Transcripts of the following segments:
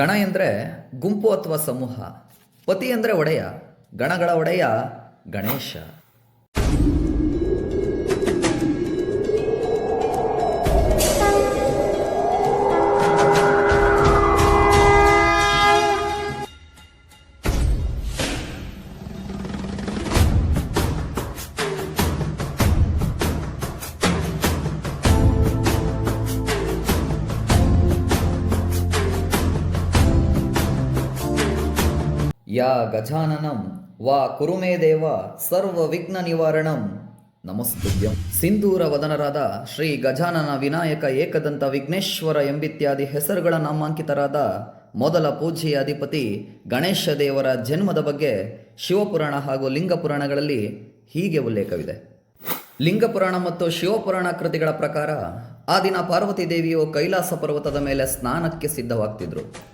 ಗಣ ಎಂದರೆ ಗುಂಪು ಅಥವಾ ಸಮೂಹ ಪತಿ ಅಂದರೆ ಒಡೆಯ ಗಣಗಳ ಒಡೆಯ ಗಣೇಶ. ಯಾ ಗಜಾನನಂ, ವಾ ಕುರುಮೇ ದೇವ ಸರ್ವ ವಿಘ್ನ ನಿವಾರಣಂ ನಮಸ್ತುಭ್ಯಂ. ಸಿಂಧೂರ ವದನರಾದ ಶ್ರೀ ಗಜಾನನ ವಿನಾಯಕ ಏಕದಂತ ವಿಘ್ನೇಶ್ವರ ಎಂಬಿತ್ಯಾದಿ ಹೆಸರುಗಳ ನಾಮಾಂಕಿತರಾದ ಮೊದಲ ಪೂಜೆಯ ಅಧಿಪತಿ ಗಣೇಶ ದೇವರ ಜನ್ಮದ ಬಗ್ಗೆ ಶಿವಪುರಾಣ ಹಾಗೂ ಲಿಂಗಪುರಾಣಗಳಲ್ಲಿ ಹೀಗೆ ಉಲ್ಲೇಖವಿದೆ. ಲಿಂಗಪುರಾಣ ಮತ್ತು ಶಿವಪುರಾಣ ಕೃತಿಗಳ ಪ್ರಕಾರ ಆ ದಿನ ಪಾರ್ವತಿ ದೇವಿಯು ಕೈಲಾಸ ಪರ್ವತದ ಮೇಲೆ ಸ್ನಾನಕ್ಕೆ ಸಿದ್ಧವಾಗ್ತಿದ್ರು.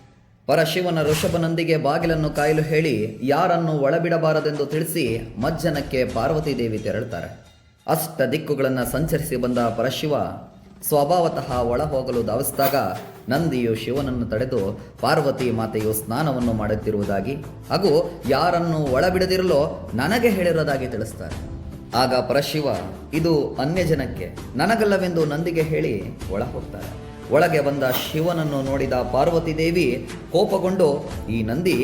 ಪರಶಿವನ ಋಷಭನೊಂದಿಗೆ ಬಾಗಿಲನ್ನು ಕಾಯಲು ಹೇಳಿ ಯಾರನ್ನು ಒಳಬಿಡಬಾರದೆಂದು ತಿಳಿಸಿ ಮಜ್ಜನಕ್ಕೆ ಪಾರ್ವತಿ ದೇವಿ ತೆರಳುತ್ತಾರೆ. ಅಷ್ಟ ದಿಕ್ಕುಗಳನ್ನು ಸಂಚರಿಸಿ ಬಂದ ಪರಶಿವ ಸ್ವಭಾವತಃ ಒಳ ಹೋಗಲು ಧಾವಿಸಿದಾಗ ನಂದಿಯು ಶಿವನನ್ನು ತಡೆದು ಪಾರ್ವತಿ ಮಾತೆಯು ಸ್ನಾನವನ್ನು ಮಾಡುತ್ತಿರುವುದಾಗಿ, ಹಾಗೂ ಯಾರನ್ನು ಒಳಬಿಡದಿರಲೋ ನನಗೆ ಹೇಳಿರೋದಾಗಿ ತಿಳಿಸ್ತಾರೆ. ಆಗ ಪರಶಿವ, ಇದು ಅನ್ಯ ಜನಕ್ಕೆ ನನಗಲ್ಲವೆಂದು ನಂದಿಗೆ ಹೇಳಿ ಒಳ ಹೋಗ್ತಾರೆ ಒಳಗೆ ಬಂದ ಶಿವನನ್ನು ನೋಡಿದ ಪಾರ್ವತಿ ದೇವಿ ಕೋಪಗೊಂಡು, ಈ ನಂದಿ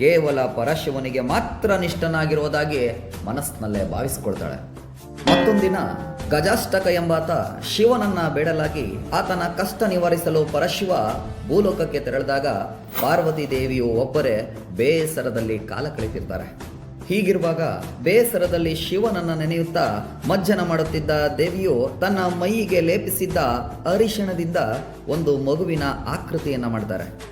ಕೇವಲ ಪರಶಿವನಿಗೆ ಮಾತ್ರ ನಿಷ್ಠನಾಗಿರುವುದಾಗಿ ಮನಸ್ಸಿನಲ್ಲೇ ಭಾವಿಸಿಕೊಳ್ತಾಳೆ. ಮತ್ತೊಂದಿನ ಗಜಾಷ್ಟಕ ಎಂಬಾತ ಶಿವನನ್ನ ಬೇಡಲಾಗಿ ಆತನ ಕಷ್ಟ ನಿವಾರಿಸಲು ಪರಶಿವ ಭೂಲೋಕಕ್ಕೆ ತೆರಳಿದಾಗ ಪಾರ್ವತಿ ದೇವಿಯು ಒಬ್ಬರೇ ಬೇಸರದಲ್ಲಿ ಕಾಲ ಕಳೆತಿರ್ತಾರೆ ಹೀಗಿರುವಾಗ ಬೇಸರದಲ್ಲಿ ಶಿವನನ್ನ ನೆನೆಯುತ್ತಾ ಮಜ್ಜನ ಮಾಡುತ್ತಿದ್ದ ದೇವಿಯು ತನ್ನ ಮೈಯಿಗೆ ಲೇಪಿಸಿದ್ದ ಅರಿಶಿಣದಿಂದ ಒಂದು ಮಗುವಿನ ಆಕೃತಿಯನ್ನ ಮಾಡ್ತಾರೆ.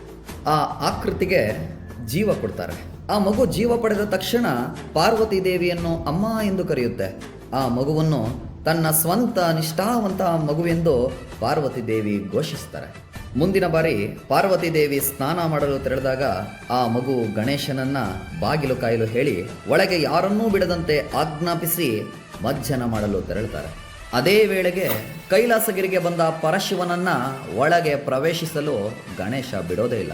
ಆ ಆಕೃತಿಗೆ ಜೀವ ಕೊಡ್ತಾರೆ. ಆ ಮಗು ಜೀವ ಪಡೆದ ತಕ್ಷಣ ಪಾರ್ವತಿ ದೇವಿಯನ್ನು ಅಮ್ಮ ಎಂದು ಕರೆಯುತ್ತೆ. ಆ ಮಗುವನ್ನು ತನ್ನ ಸ್ವಂತ ನಿಷ್ಠಾವಂತ ಮಗುವೆಂದು ಪಾರ್ವತಿ ದೇವಿ ಘೋಷಿಸ್ತಾರೆ. ಮುಂದಿನ ಬಾರಿ ಪಾರ್ವತಿ ದೇವಿ ಸ್ನಾನ ಮಾಡಲು ತೆರಳಿದಾಗ ಆ ಮಗು ಗಣೇಶನನ್ನ ಬಾಗಿಲು ಕಾಯಲು ಹೇಳಿ ಒಳಗೆ ಯಾರನ್ನೂ ಬಿಡದಂತೆ ಆಜ್ಞಾಪಿಸಿ ಮಜ್ಜನ ಮಾಡಲು ತೆರಳುತ್ತಾರೆ. ಅದೇ ವೇಳೆಗೆ ಕೈಲಾಸಗಿರಿಗೆ ಬಂದ ಪರಶಿವನನ್ನ ಒಳಗೆ ಪ್ರವೇಶಿಸಲು ಗಣೇಶ ಬಿಡೋದೇ ಇಲ್ಲ.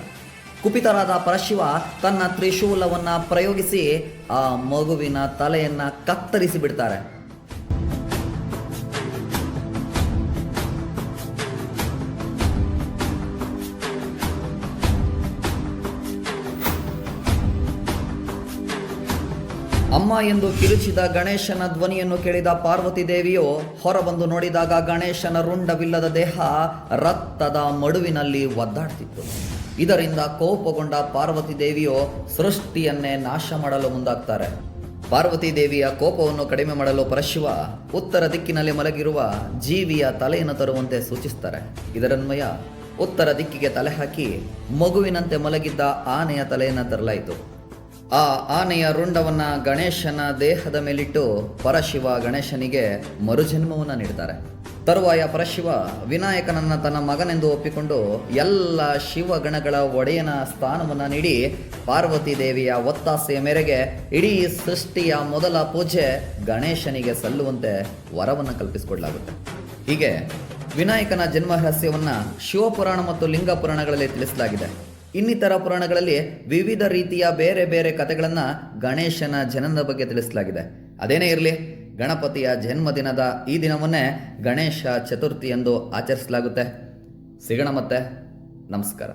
ಕುಪಿತರಾದ ಪರಶಿವ ತನ್ನ ತ್ರಿಶೂಲವನ್ನ ಪ್ರಯೋಗಿಸಿ ಆ ಮಗುವಿನ ತಲೆಯನ್ನ ಕತ್ತರಿಸಿ ಬಿಡ್ತಾರೆ. ಅಮ್ಮ ಎಂದು ಕಿರುಚಿದ ಗಣೇಶನ ಧ್ವನಿಯನ್ನು ಕೇಳಿದ ಪಾರ್ವತಿ ದೇವಿಯು ಹೊರಬಂದು ನೋಡಿದಾಗ ಗಣೇಶನ ರುಂಡವಿಲ್ಲದ ದೇಹ ರಕ್ತದ ಮಡುವಿನಲ್ಲಿ ಒದ್ದಾಡ್ತಿತ್ತು. ಇದರಿಂದ ಕೋಪಗೊಂಡ ಪಾರ್ವತಿ ದೇವಿಯು ಸೃಷ್ಟಿಯನ್ನೇ ನಾಶ ಮಾಡಲು ಮುಂದಾಗ್ತಾರೆ. ಪಾರ್ವತಿ ದೇವಿಯ ಕೋಪವನ್ನು ಕಡಿಮೆ ಮಾಡಲು ಪರಶಿವ ಉತ್ತರ ದಿಕ್ಕಿನಲ್ಲಿ ಮಲಗಿರುವ ಜೀವಿಯ ತಲೆಯನ್ನು ತರುವಂತೆ ಸೂಚಿಸ್ತಾರೆ. ಇದರನ್ವಯ ಉತ್ತರ ದಿಕ್ಕಿಗೆ ತಲೆ ಹಾಕಿ ಮಗುವಿನಂತೆ ಮಲಗಿದ್ದ ಆನೆಯ ತಲೆಯನ್ನು ತರಲಾಯಿತು. ಆ ಆನೆಯ ರುಂಡವನ್ನ ಗಣೇಶನ ದೇಹದ ಮೇಲಿಟ್ಟು ಪರಶಿವ ಗಣೇಶನಿಗೆ ಮರುಜನ್ಮವನ್ನು ನೀಡ್ತಾರೆ. ತರುವಾಯ ಪರಶಿವ ವಿನಾಯಕನನ್ನ ತನ್ನ ಮಗನೆಂದು ಒಪ್ಪಿಕೊಂಡು ಎಲ್ಲ ಶಿವಗಣಗಳ ಒಡೆಯನ ಸ್ಥಾನವನ್ನ ನೀಡಿ ಪಾರ್ವತಿ ದೇವಿಯ ಒತ್ತಾಸೆಯ ಮೇರೆಗೆ ಇಡೀ ಸೃಷ್ಟಿಯ ಮೊದಲ ಪೂಜೆ ಗಣೇಶನಿಗೆ ಸಲ್ಲುವಂತೆ ವರವನ್ನು ಕಲ್ಪಿಸಿಕೊಡಲಾಗುತ್ತೆ. ಹೀಗೆ ವಿನಾಯಕನ ಜನ್ಮ ರಹಸ್ಯವನ್ನ ಶಿವಪುರಾಣ ಮತ್ತು ಲಿಂಗ ಪುರಾಣಗಳಲ್ಲಿ ತಿಳಿಸಲಾಗಿದೆ. ಇನ್ನಿತರ ಪುರಾಣಗಳಲ್ಲಿ ವಿವಿಧ ರೀತಿಯ ಬೇರೆ ಬೇರೆ ಕಥೆಗಳನ್ನು ಗಣೇಶನ ಜನನದ ಬಗ್ಗೆ ತಿಳಿಸಲಾಗಿದೆ. ಅದೇನೇ ಇರಲಿ, ಗಣಪತಿಯ ಜನ್ಮದಿನದ ಈ ದಿನವನ್ನೇ ಗಣೇಶ ಚತುರ್ಥಿ ಎಂದು ಆಚರಿಸಲಾಗುತ್ತೆ. ಸಿಗೋಣ ಮತ್ತೆ. ನಮಸ್ಕಾರ.